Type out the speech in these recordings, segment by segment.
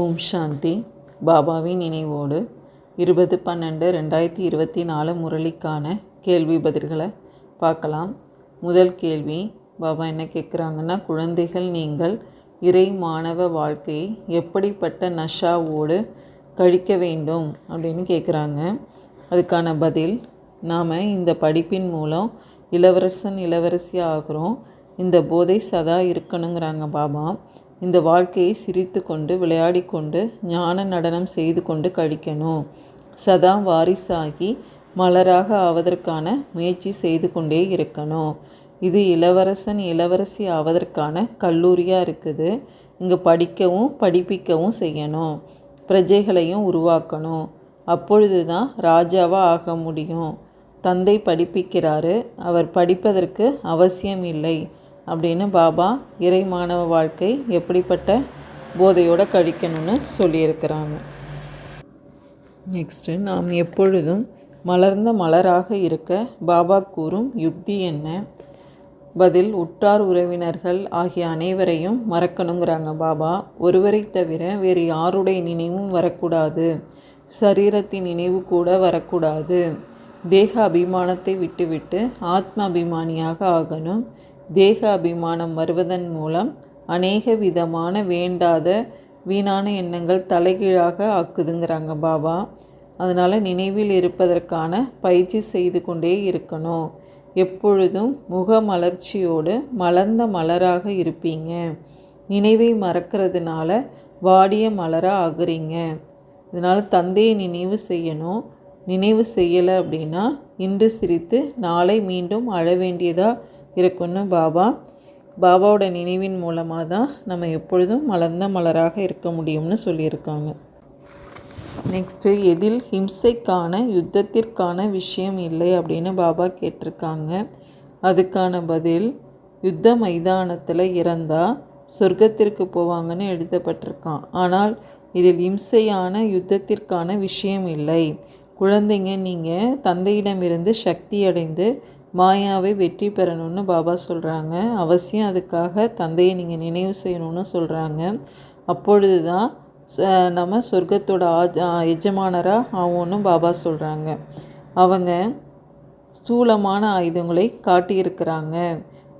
ஓம் சாந்தி. பாபாவின் நினைவோடு இருபது பன்னெண்டு ரெண்டாயிரத்தி இருபத்தி நாலு முரளிக்கான கேள்வி பதில்களை பார்க்கலாம். முதல் கேள்வி பாபா என்ன கேட்குறாங்கன்னா குழந்தைகள் நீங்கள் இறை மாணவ வாழ்க்கையை எப்படிப்பட்ட நஷாவோடு கழிக்க வேண்டும் அப்படின்னு கேட்குறாங்க. அதுக்கான பதில் நாம் இந்த படிப்பின் மூலம் இளவரசன் இளவரசி ஆகிறோம். இந்த போதை சதா இருக்கணுங்கிறாங்க பாபா. இந்த வாழ்க்கையை சிரித்து கொண்டு விளையாடி கொண்டு ஞான நடனம் செய்து கொண்டு கழிக்கணும். சதா வாரிசாகி மலராக ஆவதற்கான முயற்சி செய்து கொண்டே இருக்கணும். இது இளவரசன் இளவரசி ஆவதற்கான கல்லூரியாக இருக்குது. இங்கே படிக்கவும் படிப்பிக்கவும் செய்யணும். பிரஜைகளையும் உருவாக்கணும். அப்பொழுது தான் ராஜாவாக ஆக முடியும். தந்தை படிப்பிக்கிறாரு. அவர் படிப்பதற்கு அவசியம் இல்லை அப்படின்னு பாபா இறை மாணவ வாழ்க்கை எப்படிப்பட்ட போதையோடு கழிக்கணும்னு சொல்லியிருக்கிறாங்க. நெக்ஸ்ட்டு நாம் எப்பொழுதும் மலர்ந்த மலராக இருக்க பாபா கூறும் யுக்தி என்ன? பதில் உற்றார் உறவினர்கள் ஆகிய அனைவரையும் மறக்கணுங்கிறாங்க பாபா. ஒருவரை தவிர வேறு யாருடைய நினைவும் வரக்கூடாது. சரீரத்தின் நினைவு கூட வரக்கூடாது. தேக அபிமானத்தை விட்டுவிட்டு ஆத்ம அபிமானியாக ஆகணும். தேக அபிமானம் வருவதன் மூலம் அநேக விதமான வேண்டாத வீணான எண்ணங்கள் தலைகீழாக ஆக்குதுங்கிறாங்க பாபா. அதனால் நினைவில் இருப்பதற்கான பயிற்சி செய்து கொண்டே இருக்கணும். எப்பொழுதும் முக மலர்ச்சியோடு மலர்ந்த மலராக இருப்பீங்க. நினைவை மறக்கிறதுனால வாடிய மலராக ஆகுறீங்க. இதனால் தந்தையை நினைவு செய்யணும். நினைவு செய்யலை அப்படின்னா இன்று சிரித்து நாளை மீண்டும் அழ வேண்டியதாக இருக்குன்னு பாபா பாபாவோட நினைவின் மூலமாக தான் நம்ம எப்பொழுதும் மலர்ந்த மலராக இருக்க முடியும்னு சொல்லியிருக்காங்க. நெக்ஸ்ட்டு எதில் ஹிம்சைக்கான யுத்தத்திற்கான விஷயம் இல்லை அப்படின்னு பாபா கேட்டிருக்காங்க. அதுக்கான பதில் யுத்த மைதானத்தில் இறந்தால் சொர்க்கத்திற்கு போவாங்கன்னு எழுதப்பட்டிருக்கான். ஆனால் இதில் இம்சையான யுத்தத்திற்கான விஷயம் இல்லை. குழந்தைங்க நீங்கள் தந்தையிடமிருந்து சக்தி அடைந்து மாயாவை வெற்றி பெறணும்னு பாபா சொல்கிறாங்க அவசியம் அதுக்காக தந்தையை நீங்கள் நினைவு செய்யணும்னு சொல்கிறாங்க அப்பொழுது தான் நம்ம சொர்க்கத்தோட ஆஜ் எஜமானராக ஆகும்னு பாபா சொல்கிறாங்க அவங்க ஸ்தூலமான ஆயுதங்களை காட்டியிருக்கிறாங்க.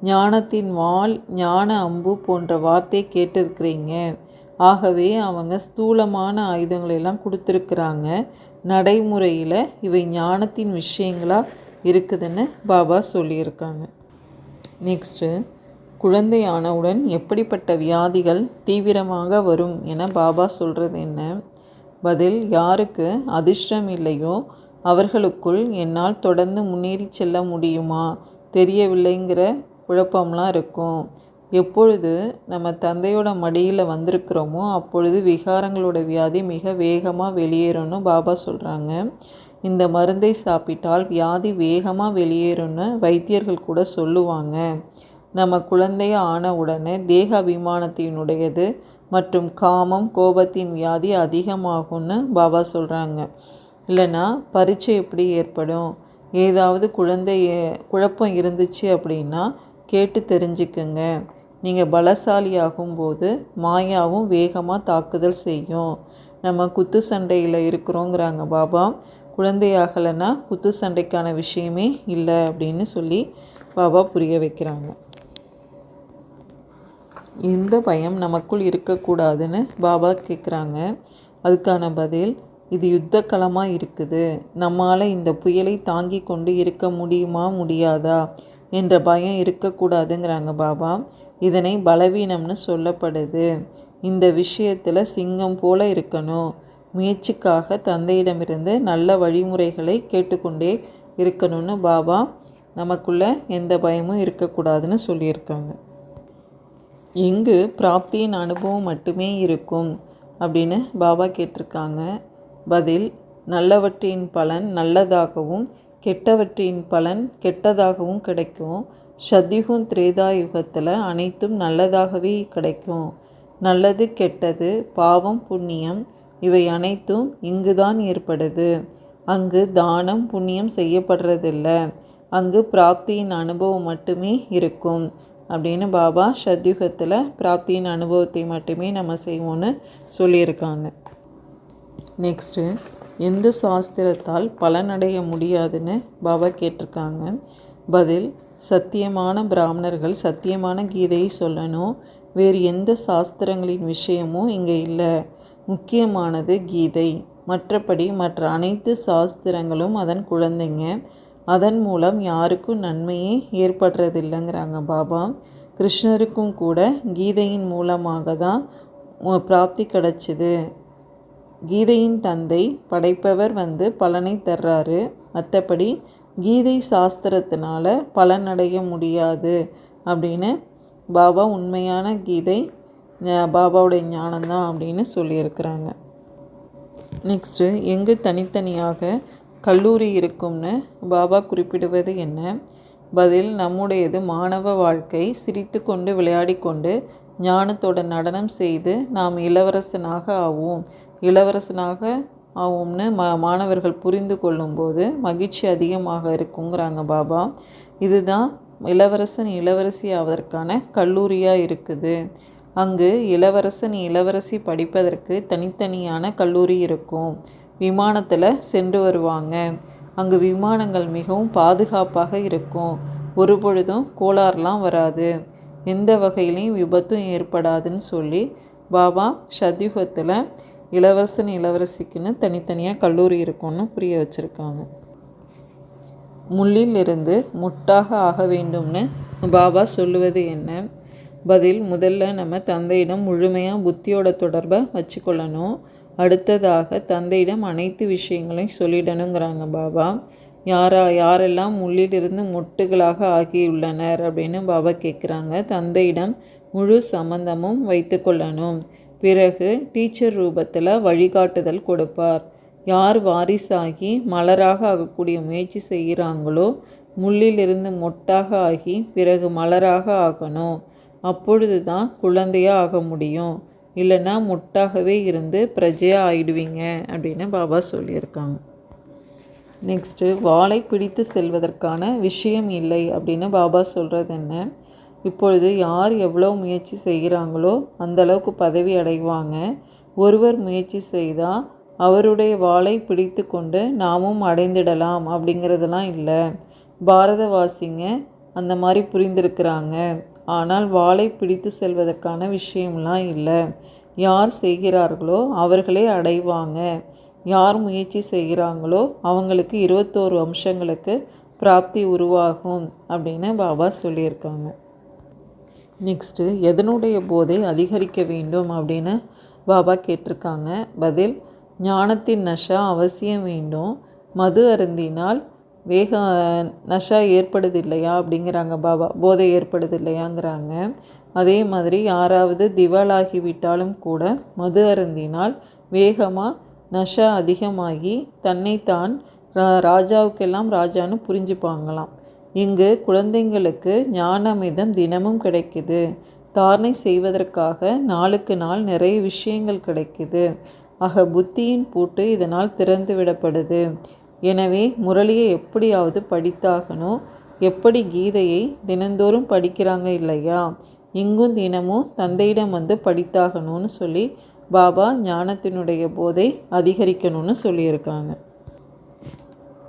ஞானத்தின் வாள் ஞான அம்பு போன்ற வார்த்தை கேட்டிருக்கிறீங்க. ஆகவே அவங்க ஸ்தூலமான ஆயுதங்களெல்லாம் கொடுத்துருக்குறாங்க. நடைமுறையில் இவை ஞானத்தின் விஷயங்களாக இருக்குதுன்னு பாபா சொல்லியிருக்காங்க. நெக்ஸ்ட்டு குழந்தை ஆனவுடன் எப்படிப்பட்ட வியாதிகள் தீவிரமாக வரும் என பாபா சொல்கிறது என்ன? பதில் யாருக்கு அதிர்ஷ்டம் இல்லையோ அவர்களுக்குள் என்னால் தொடர்ந்து முன்னேறி செல்ல முடியுமா? தெரியவில்லைங்கிற குழப்பம்லாம் இருக்கும். எப்பொழுது நம்ம தந்தையோட மடியில் வந்திருக்கிறோமோ அப்பொழுது விகாரங்களோட வியாதி மிக வேகமாக வெளியேறணும் பாபா சொல்கிறாங்க இந்த மருந்தை சாப்பிட்டால் வியாதி வேகமாக வெளியேறும்னு வைத்தியர்கள் கூட சொல்லுவாங்க. நம்ம குழந்தைய ஆன உடனே தேக அபிமானத்தினுடையது மற்றும் காமம் கோபத்தின் வியாதி அதிகமாகும்னு பாபா சொல்கிறாங்க இல்லைன்னா பரீட்சை எப்படி ஏற்படும்? ஏதாவது குழந்தை குழப்பம் இருந்துச்சு அப்படின்னா கேட்டு தெரிஞ்சுக்குங்க. நீங்கள் பலசாலியாகும் போது மாயாவும் வேகமாக தாக்குதல் செய்யும். நம்ம குத்து சண்டையில் இருக்கிறோங்கிறாங்க பாபா. குழந்தையாகலைன்னா குத்து சண்டைக்கான விஷயமே இல்லை அப்படின்னு சொல்லி பாபா புரிய வைக்கிறாங்க. எந்த பயம் நமக்குள் இருக்கக்கூடாதுன்னு பாபா கேட்குறாங்க. அதுக்கான பதில் இது யுத்த களமாக இருக்குது. நம்மால் இந்த புயலை தாங்கி கொண்டு இருக்க முடியுமா முடியாதா? என்ற பயம் இருக்கக்கூடாதுங்கிறாங்க பாபா. இதனை பலவீனம்னு சொல்லப்படுது. இந்த விஷயத்தில் சிங்கம் போல இருக்கணும். முயற்சிக்காக தந்தையிடமிருந்து நல்ல வழிமுறைகளை கேட்டுக்கொண்டே இருக்கணும்னு பாபா நமக்குள்ளே எந்த பயமும் இருக்கக்கூடாதுன்னு சொல்லியிருக்காங்க. எங்கு பிராப்தியின் அனுபவம் மட்டுமே இருக்கும் அப்படின்னு பாபா கேட்டிருக்காங்க. பதில் நல்லவற்றின் பலன் நல்லதாகவும் கெட்டவற்றின் பலன் கெட்டதாகவும் கிடைக்கும். சத்தியுகம் திரேதா யுகத்தில் அனைத்தும் நல்லதாகவே கிடைக்கும். நல்லது கெட்டது பாவம் புண்ணியம் இவை அனைத்தும் இங்கு தான் ஏற்படுது அங்கு தானம் புண்ணியம் செய்யப்படுறதில்ல. அங்கு பிராப்தியின் அனுபவம் மட்டுமே இருக்கும். அப்படின்னு பாபா சத்யுகத்தில் பிராப்தியின் அனுபவத்தை மட்டுமே நம்ம செய்வோம்னு சொல்லியிருக்காங்க. நெக்ஸ்ட்டு எந்த சாஸ்திரத்தால் பலனடைய முடியாதுன்னு பாபா கேட்டிருக்காங்க. பதில் சத்தியமான பிராமணர்கள் சத்தியமான கீதையை சொல்லணும். வேறு எந்த சாஸ்திரங்களின் விஷயமும் இங்கே இல்லை. முக்கியமானது கீதை. மற்றபடி மற்ற அனைத்து சாஸ்திரங்களும் அதன் குழந்தைங்க. அதன் மூலம் யாருக்கும் நன்மையே ஏற்படுறதில்லைங்கிறாங்க பாபா. கிருஷ்ணருக்கும் கூட கீதையின் மூலமாக தான் பிராப்தி கிடச்சிது. கீதையின் தந்தை படைப்பவர் வந்து பலனை தர்றாரு. மற்றபடி கீதை சாஸ்திரத்தினால பலனடைய முடியாது அப்படின்னு பாபா உண்மையான கீதை பாபாவுடைய ஞானம்தான் அப்படின்னு சொல்லியிருக்கிறாங்க. நெக்ஸ்ட்டு எங்கு தனித்தனியாக கல்லூரி இருக்கும்னு பாபா குறிப்பிடுவது என்ன? பதில் நம்முடையது மாணவ வாழ்க்கை. சிரித்து கொண்டு விளையாடி கொண்டு ஞானத்தோட நடனம் செய்து நாம் இளவரசனாக ஆவோம். இளவரசனாக ஆகும்னு மா மாணவர்கள் புரிந்து கொள்ளும்போது மகிழ்ச்சி அதிகமாக இருக்குங்கிறாங்க பாபா. இதுதான் இளவரசன் இளவரசி ஆவதற்கான கல்லூரியாக இருக்குது. அங்கு இளவரசன் இளவரசி படிப்பதற்கு தனித்தனியான கல்லூரி இருக்கும். விமானத்தில் சென்று வருவாங்க. அங்கு விமானங்கள் மிகவும் பாதுகாப்பாக இருக்கும். ஒரு பொழுதும் கோளாறுலாம் வராது. எந்த வகையிலையும் விபத்தும் ஏற்படாதுன்னு சொல்லி பாபா சத்யுகத்தில் இளவரசன் இளவரசிக்குன்னு தனித்தனியாக கல்லூரி இருக்கும்னு புரிய வச்சுருக்காங்க. முள்ளிலிருந்து முட்டாக ஆக வேண்டும்னு பாபா சொல்லுவது என்ன? பதில் முதல்ல நம்ம தந்தையிடம் முழுமையாக புத்தியோட தொடர்பை வச்சுக்கொள்ளணும். அடுத்ததாக தந்தையிடம் அனைத்து விஷயங்களையும் சொல்லிடணுங்கிறாங்க பாபா. யாரா யாரெல்லாம் முள்ளிலிருந்து முட்டுகளாக ஆகியுள்ளனர் அப்படின்னு பாபா கேட்குறாங்க தந்தையிடம் முழு சம்பந்தமும் வைத்து கொள்ளணும். பிறகு டீச்சர் ரூபத்தில் வழிகாட்டுதல் கொடுப்பார். யார் வாரிசாகி மலராக ஆகக்கூடிய முயற்சி செய்கிறாங்களோ முள்ளிலிருந்து மொட்டாக ஆகி பிறகு மலராக ஆகணும். அப்பொழுது தான் குழந்தையாக ஆக முடியும். இல்லைன்னா முட்டாகவே இருந்து பிரஜையாக ஆயிடுவீங்க அப்படின்னு பாபா சொல்லியிருக்காங்க. நெக்ஸ்ட்டு வாளை பிடித்து செல்வதற்கான விஷயம் இல்லை அப்படின்னு பாபா சொல்கிறது என்ன? இப்பொழுது யார் எவ்வளோ முயற்சி செய்கிறாங்களோ அந்த அளவுக்கு பதவி அடைவாங்க. ஒருவர் முயற்சி செய்தால் அவருடைய வாளை பிடித்து கொண்டு நாமும் அடைந்திடலாம் அப்படிங்கிறதெல்லாம் இல்லை. பாரதவாசிங்க அந்த மாதிரி புரிந்திருக்கிறாங்க. ஆனால் வாளை பிடித்து செல்வதற்கான விஷயம்லாம் இல்லை. யார் செய்கிறார்களோ அவர்களே அடைவாங்க. யார் முயற்சி செய்கிறாங்களோ அவங்களுக்கு இருபத்தோரு அம்சங்களுக்கு பிராப்தி உருவாகும் அப்படின்னு பாபா சொல்லியிருக்காங்க. நெக்ஸ்ட்டு எதனுடைய போதை அதிகரிக்க வேண்டும் அப்படின்னு பாபா கேட்டிருக்காங்க. பதில் ஞானத்தின் நஷா அவசியம் வேண்டும். மது அருந்தினால் வேக நஷா ஏற்படுது இல்லையா அப்படிங்கிறாங்க பாபா. போதை ஏற்படுது இல்லையாங்கிறாங்க அதே மாதிரி யாராவது திவாலாகி விட்டாலும் கூட மது அருந்தினால் வேகமாக நஷா அதிகமாகி தன்னைத்தான் ராஜாவுக்கெல்லாம் ராஜான்னு புரிஞ்சுப்பாங்களாம். இங்கு குழந்தைங்களுக்கு ஞானமிதம் தினமும் கிடைக்குது. தாரணை செய்வதற்காக நாளுக்கு நாள் நிறைய விஷயங்கள் கிடைக்குது. ஆக புத்தியின் பூட்டு இதனால் திறந்து விடப்படுது எனவே முரளியை எப்படியாவது படித்தாகணும் எப்படி கீதையை தினந்தோறும் படிக்கிறாங்க இல்லையா? இங்கும் தினமும் தந்தையிடம் வந்து படித்தாகணும்னு சொல்லி பாபா ஞானத்தினுடைய போதை அதிகரிக்கணும்னு சொல்லியிருக்காங்க.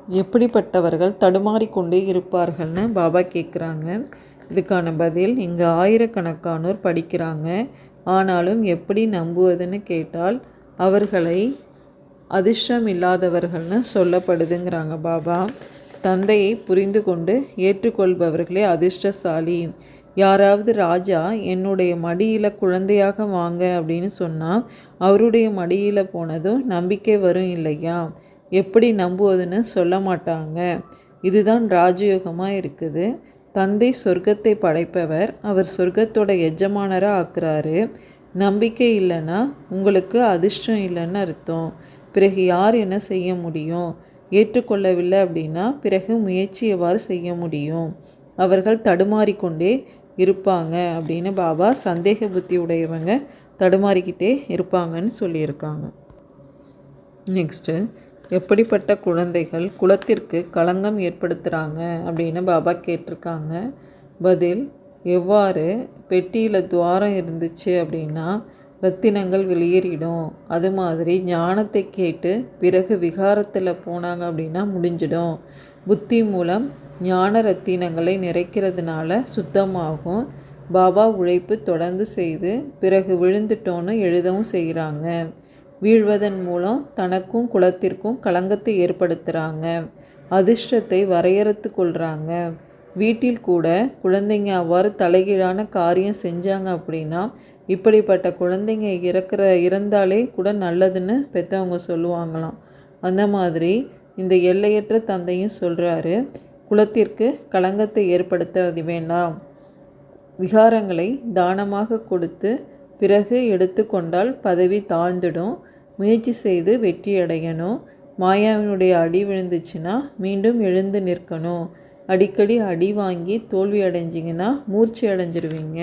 எப்படிப்பட்டவர்கள் தடுமாறிக்கொண்டே இருப்பார்கள்னு பாபா கேட்குறாங்க இதுக்கான பதில் இங்கே ஆயிரக்கணக்கானோர் படிக்கிறாங்க. ஆனாலும் எப்படி நம்புவதுன்னு கேட்டால் அவர்களை அதிர்ஷ்டம் இல்லாதவர்கள்னு சொல்லப்படுதுங்கிறாங்க பாபா. தந்தையை புரிந்து கொண்டு ஏற்றுக்கொள்பவர்களே அதிர்ஷ்டசாலி. யாராவது ராஜா என்னுடைய மடியில் குழந்தையாக வாங்க அப்படின்னு சொன்னால் அவருடைய மடியில் போனதும் நம்பிக்கை வரும் இல்லையா? எப்படி நம்புவதுன்னு சொல்ல மாட்டாங்க. இதுதான் ராஜயோகமாக இருக்குது. தந்தை சொர்க்கத்தை படைப்பவர் அவர் சொர்க்கத்தோட எஜமானராக ஆக்குறாரு. நம்பிக்கை இல்லைன்னா உங்களுக்கு அதிர்ஷ்டம் இல்லைன்னு அர்த்தம். பிறகு யார் என்ன செய்ய முடியும்? ஏற்றுக்கொள்ளவில்லை அப்படின்னா பிறகு முயற்சி எவ்வாறு செய்ய முடியும்? அவர்கள் தடுமாறிக்கொண்டே இருப்பாங்க அப்படின்னு பாபா சந்தேக புத்தி உடையவங்க தடுமாறிக்கிட்டே இருப்பாங்கன்னு சொல்லியிருக்காங்க. நெக்ஸ்ட்டு எப்படிப்பட்ட குழந்தைகள் குலத்திற்கு களங்கம் ஏற்படுத்துகிறாங்க அப்படின்னு பாபா கேட்டிருக்காங்க. பதில் எவ்வாறு பெட்டியில் துவாரம் இருந்துச்சு அப்படின்னா ரத்தினங்கள் வெளியேறிடும். அது மாதிரி ஞானத்தை கேட்டு பிறகு விகாரத்தில் போனாங்க அப்படின்னா முடிஞ்சிடும். புத்தி மூலம் ஞான ரத்தினங்களை நிறைக்கிறதுனால சுத்தமாகும். பாபா உழைப்பு தொடர்ந்து செய்து பிறகு விழுந்துட்டோன்னு எழுதவும் செய்கிறாங்க வீழ்வதன் மூலம் தனக்கும் குலத்திற்கும் களங்கத்தை ஏற்படுத்துகிறாங்க அதிர்ஷ்டத்தை வரையறுத்து கொள்கிறாங்க வீட்டில் கூட குழந்தைங்க அவ்வாறு தலைகீழான காரியம் செஞ்சாங்க அப்படின்னா இப்படிப்பட்ட குழந்தைங்க இறக்குற இறந்தாலே கூட நல்லதுன்னு பெற்றவங்க சொல்லுவாங்களாம். அந்த மாதிரி இந்த எல்லையற்ற தந்தையும் சொல்கிறாரு குலத்திற்கு களங்கத்தை ஏற்படுத்த வேண்டாம். விகாரங்களை தானமாக கொடுத்து பிறகு எடுத்துக்கொண்டால் பதவி தாழ்ந்துடும். முயற்சி செய்து வெற்றி அடையணும். மாயாவினுடைய அடி விழுந்துச்சுன்னா மீண்டும் எழுந்து நிற்கணும். அடிக்கடி அடி வாங்கி தோல்வி அடைஞ்சிங்கன்னா மூர்ச்சி அடைஞ்சிருவீங்க.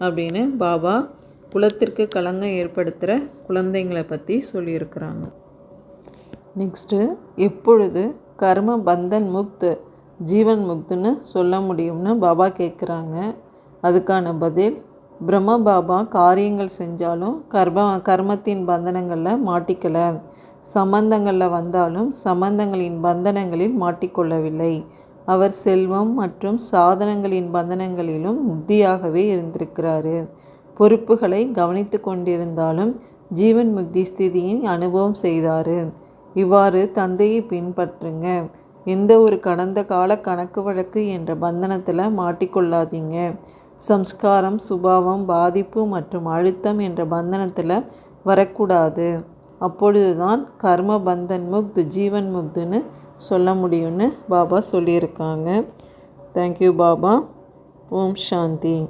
அப்படின்னு பாபா குலத்திற்கு களங்கம் ஏற்படுத்துகிற குழந்தைங்களை பற்றி சொல்லியிருக்கிறாங்க. நெக்ஸ்ட்டு எப்பொழுது கர்ம பந்தன் முக்து ஜீவன் முக்துன்னு சொல்ல முடியும்னு பாபா கேட்குறாங்க. அதுக்கான பதில் பிரம்ம பாபா காரியங்கள் செஞ்சாலும் கர்ம கர்மத்தின் பந்தனங்களில் மாட்டிக்கலை. சம்பந்தங்களில் வந்தாலும் சம்பந்தங்களின் பந்தனங்களில் மாட்டிக்கொள்ளவில்லை. அவர் செல்வம் மற்றும் சாதனங்களின் பந்தனங்களிலும் முக்தியாகவே இருந்திருக்கிறாரு. பொறுப்புகளை கவனித்து கொண்டிருந்தாலும் ஜீவன் முக்தி ஸ்திதியின் அனுபவம் செய்தார். இவ்வாறு தந்தையை பின்பற்றுங்க. எந்த ஒரு கடந்த கால கணக்கு வழக்கு என்ற பந்தனத்தில் மாட்டிக்கொள்ளாதீங்க. சம்ஸ்காரம் சுபாவம் பாதிப்பு மற்றும் அழுத்தம் என்ற பந்தனத்தில் வரக்கூடாது. அப்பொழுது தான் கர்ம பந்தன் முக்து ஜீவன் முக்துன்னு சொல்ல முடியும்னு பாபா சொல்லியிருக்காங்க. Thank you Baba. Om Shanti.